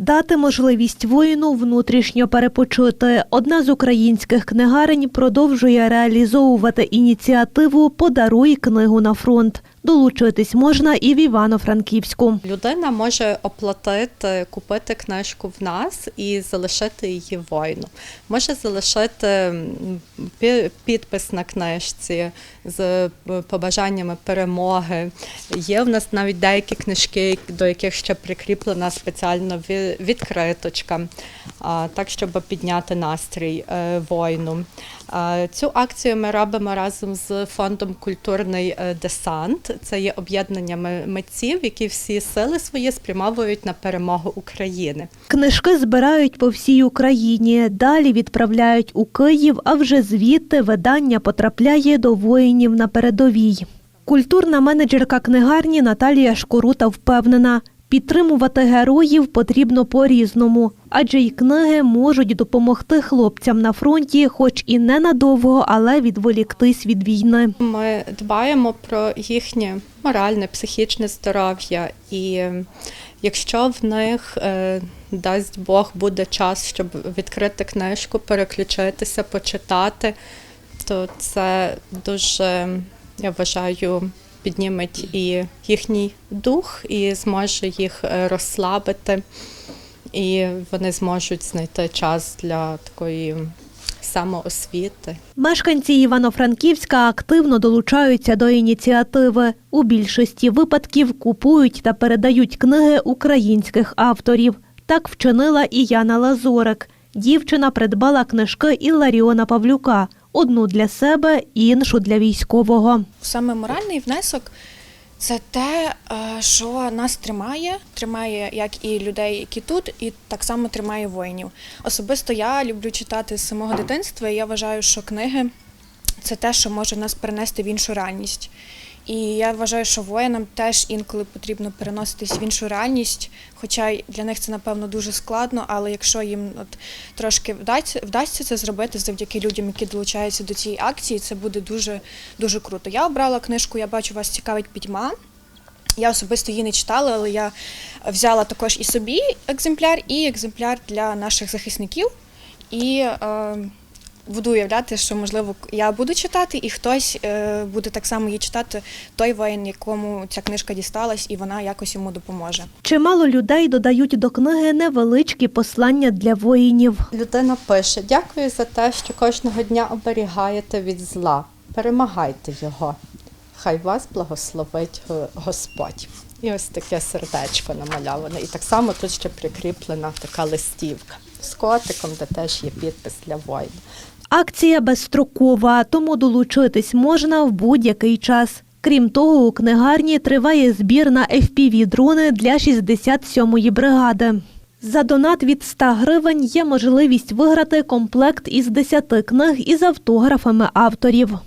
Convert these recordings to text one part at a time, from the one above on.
Дати можливість воїну внутрішньо перепочити. Одна з українських книгарень продовжує реалізовувати ініціативу Подаруй книгу на фронт. Долучитись можна і в Івано-Франківську. Людина може оплатити, купити книжку в нас і залишити її воїну. Може залишити підпис на книжці з е, побажаннями перемоги. Є в нас навіть деякі книжки, до яких ще прикріплена спеціально відкриточка, так щоб підняти настрій е, воїну. Цю акцію ми робимо разом з фондом Культурний е, Це є об'єднання митців, які всі сили свої спрямовують на перемогу України. Книжки збирають по всій Україні. Далі відправляють у Київ, а вже звідти видання потрапляє до воїнів на передовій. Культурна менеджерка книгарні Наталія Шкорута впевнена, підтримувати героїв потрібно по-різному, адже й книги можуть допомогти хлопцям на фронті, хоч і ненадовго, але відволіктись від війни. Ми дбаємо про їхнє моральне, психічне здоров'я, і якщо в них е, дасть Бог буде час, щоб відкрити книжку, переключитися, почитати, то це дуже, я вважаю, підніметь і їхній дух, і зможе їх е, розслабити, і вони зможуть знайти час для такої самоосвіти. Мешканці Івано-Франківська активно долучаються до ініціативи. У більшості випадків купують та передають книги українських авторів. Так вчинила і Яна Лазорик. Дівчина придбала книжки Ілларіона Павлюка. Одну для себе, іншу для військового. Саме моральний внесок це те, е, що нас тримає, тримає як і людей, які тут, і так само тримає воїнів. Особисто я люблю читати з самого дитинства, і я вважаю, що книги це те, що може нас перенести в іншу реальність. І я вважаю, що воїнам теж інколи потрібно переноситись в іншу реальність, хоча для них це напевно дуже складно, але якщо їм от трошки вдасться, вдасться це зробити завдяки людям, які долучаються до цієї акції, це буде дуже дуже круто. Я обрала книжку, я бачу, вас цікавить пітьма. Я особисто її не читала, але я взяла також і собі екземпляр, і екземпляр для наших захисників. І е, буду уявляти, що можливо я буду читати, і хтось е, буде так само її читати, той воїн, якому ця книжка дісталась, і вона якось йому допоможе. Чимало людей додають до книги невеличкі послання для воїнів. Людина пише: Дякую за те, що кожного дня оберігаєте від зла. Перемагайте його. Хай вас благословить е, Господь. І ось таке сердечко намальоване. І так само тут ще прикріплена така листівка з котиком, де теж є підпис для воїна. Акція безстрокова, тому долучитись можна в будь-який час. Крім того, у книгарні триває збір на FPV-дрони для 67-ї бригади. За донат від 100 гривень є можливість виграти комплект із 10 книг із автографами авторів.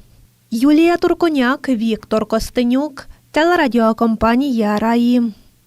Юлія Турконяк, Віктор Костенюк, телерадіокомпанія Раї.